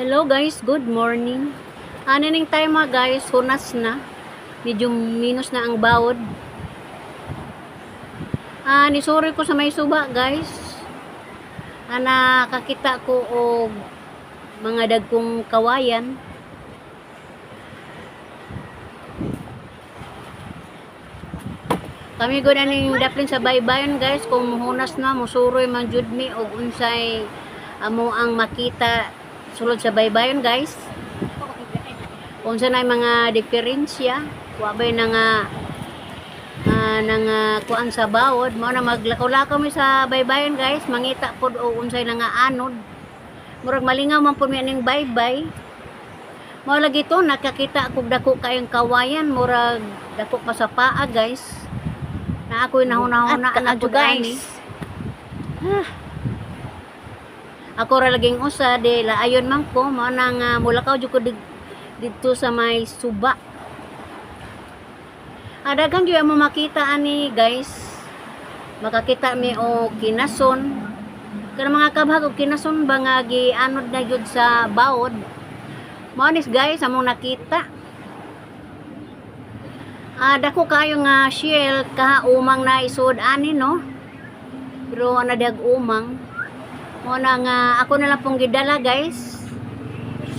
Hello guys, good morning. Ano ning time mga guys, hunas na. Medyo minus na ang bawod. Ah, nisuri ko sa may suba guys. Ana kakita ko og mga dagkong kawayan. Kami gud aning daplin sa baybayon guys kung muhunas na musuroy man jud mi og unsay amo ang makita sulod sa baybayon guys. Unsa na mga diferensya, wa bay na nga ah, na nga kuan sa bawod mao na maglakaw-lakaw mi sa baybayon guys, mangita pod og unsay na nga anod. Murag malingaw man pud mi aning baybay. Mao lagi to nakakita kog dako kayong kawayan murag dako pa sa paa guys. Na ako'y nahuna-huna At na kaadyo, pud ani. guys. Ako ra laging usa de la ayon man ko mao na nga mulakaw jud ko dig- dito sa may suba. Adagan gyud mo makita ani guys. Makakita mi o kinason. Kana mga kabhag og kinason ba nga gianod na jud sa bawod. Mao guys among nakita. Ah, dako kayo nga shell kaha umang na isud ani no. Pero ana umang. Mo na nga ako na lang pong gidala guys.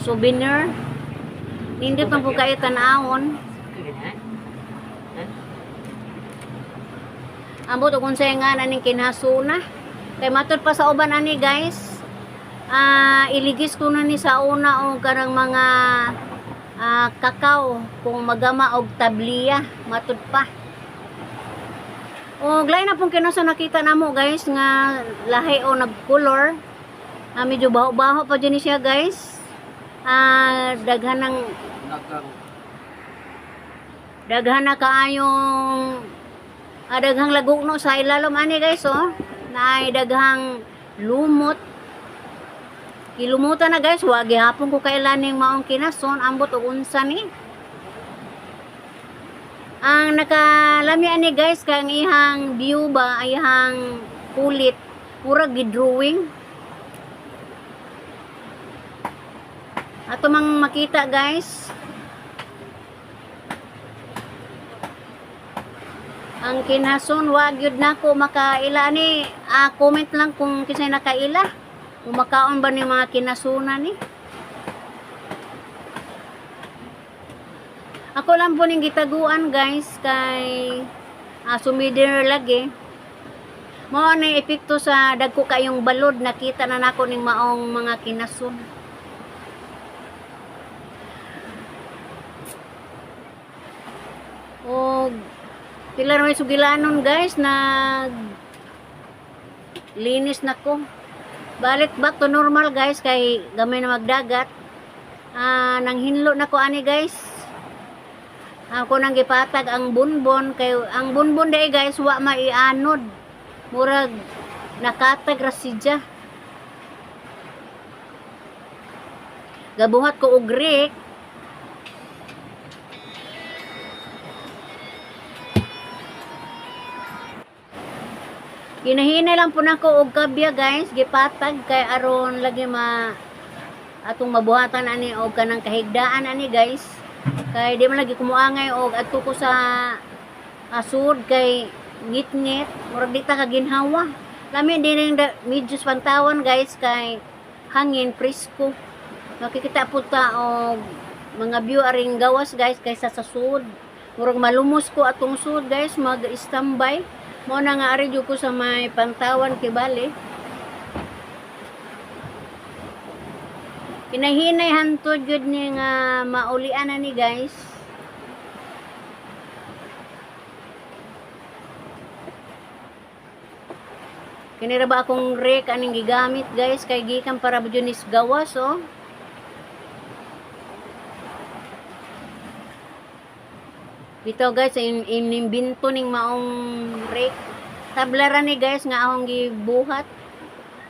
Souvenir. Hindi pa po kayo tanawon. Ambot kung sa nga naning kinasuna. Kay matod pa sa uban ani guys. Ah, iligis ko na ni sa una og karang mga ah, kakao kung magama og tabliya matud pa. Og lain na pong kinasa nakita namo guys nga lahi o nagcolor. Ah, medyo baho-baho pa dyan siya guys. Ah, daghan ng daghan na kaayong ah, daghang lagukno sa ilalom ani guys oh. Naay daghang lumot. Kilumutan na guys, wa gihapon ko kailaning maong kinason ambot og unsa ni. Ang nakalami ani guys kang ihang view ba ihang kulit pura gidrawing. Ato mang makita guys. Ang kinason wag yun na ko makaila ni ah, comment lang kung kisay nakaila. Kung makaon ba ni mga kinasunan ni. Ako lang po ning gitaguan guys kay ah, sumidir lagi. Mao na epekto sa dagko kayong balod nakita na nako ning maong mga kinasun. O pila may sugilanon guys nag linis na ko. Balik back to normal guys kay gamay na magdagat. Ah, nang hinlo na ko ani guys. Ako nang gipatag ang bunbon kay ang bunbon day guys wa maianod. Murag nakatag ra sidya. Gabuhat ko og rek. Ginahinay lang po nako og kabya guys, gipatag kay aron lagi ma atong mabuhatan ani og kanang kahigdaan ani guys. Kay di man lagi kumuangay og adto ko sa asud kay ngit-ngit, murag di ta ka ginhawa. Lami din ning medyo pantawan guys kay hangin presko. Makikita po ta og mga view aring gawas guys kaysa sa sud. Murag malumos ko atong sud guys, mag-standby. Mo na nga ari ko sa may pantawan kibali. Kinahinay hantod jud ni nga maulian na ni guys. Kinira ba akong rek aning gigamit guys kay gikan para jud ni gawas oh. Dito guys, in, inimbinto ning maong rake. Tablara ni guys nga akong gibuhat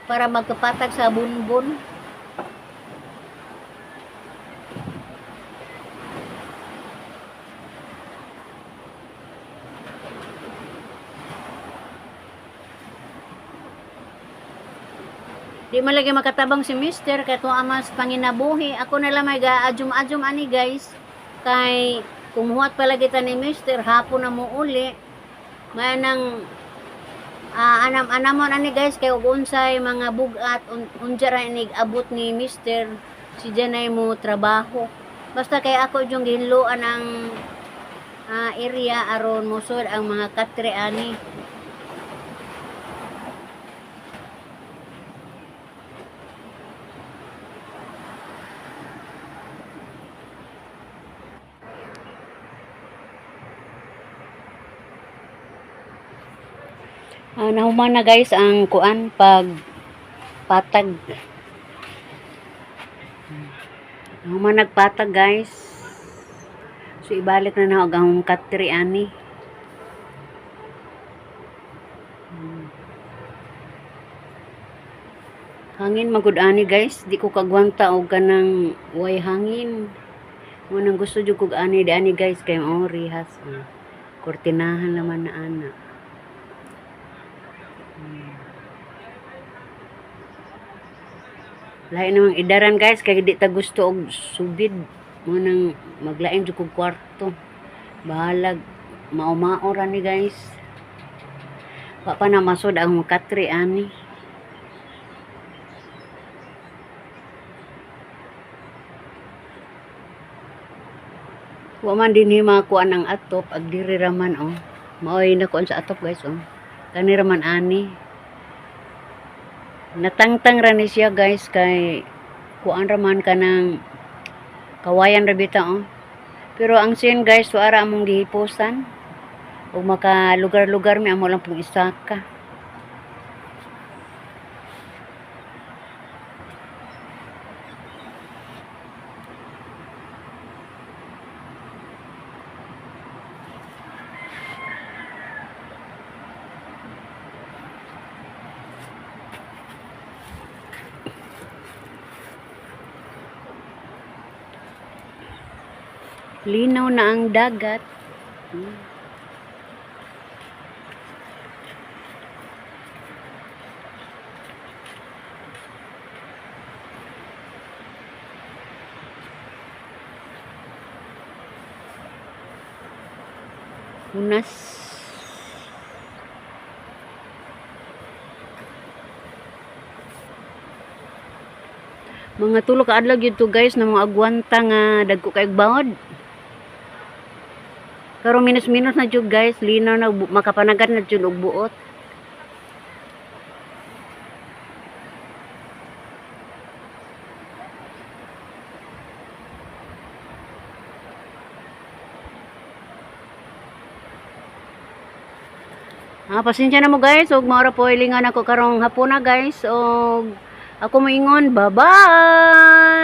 para magkapatag sa bunbon. Di man lagi makatabang si Mister kay tuwa mas panginabuhi. Ako na lang may gaadjum-adjum ani guys. Kay kumuhat pala kita ni Mister hapon na mo uli. May nang ah, anam-anamon ani guys kay ug unsay mga bugat un, ra inig abot ni Mister si Janay mo trabaho. Basta kay ako yung ginluan ang ah, area aron musod ang mga katre ani. Ah, nahuman na guys ang kuan pag patag. Nahuman nagpatag guys. So ibalik na na og ang katri ani. Hangin magud ani guys, di ko kagwanta og kanang way hangin. Mo nang gusto jud kog ani di ani guys kay mao rihas. ah. Kurtinahan naman na ana. Lain namang idaran guys kay di ta gusto og subid mo nang maglain jud kwarto. Bahalag mao-mao ra ni guys. Wa pa na masod ang katri ani. Wa man din hima ko ang atop ag diri raman oh. Maoy na kuan sa atop guys oh. Kani raman ani. Natangtang ra ni siya guys kay kuan raman ka ng kawayan ra oh. Pero ang sin guys wala among gihipusan. O maka lugar-lugar mi amo lang pong isaka. Linaw na ang dagat. Hmm. Unas. Mga tulo adlaw gyud to guys na mga agwanta nga dagko kay bawod. Pero minus-minus na jud guys, linaw na makapanagat na jud og buot. Ah, pasensya na mo guys, og maura po ilingan ako karong hapon na guys, og ako moingon, bye-bye!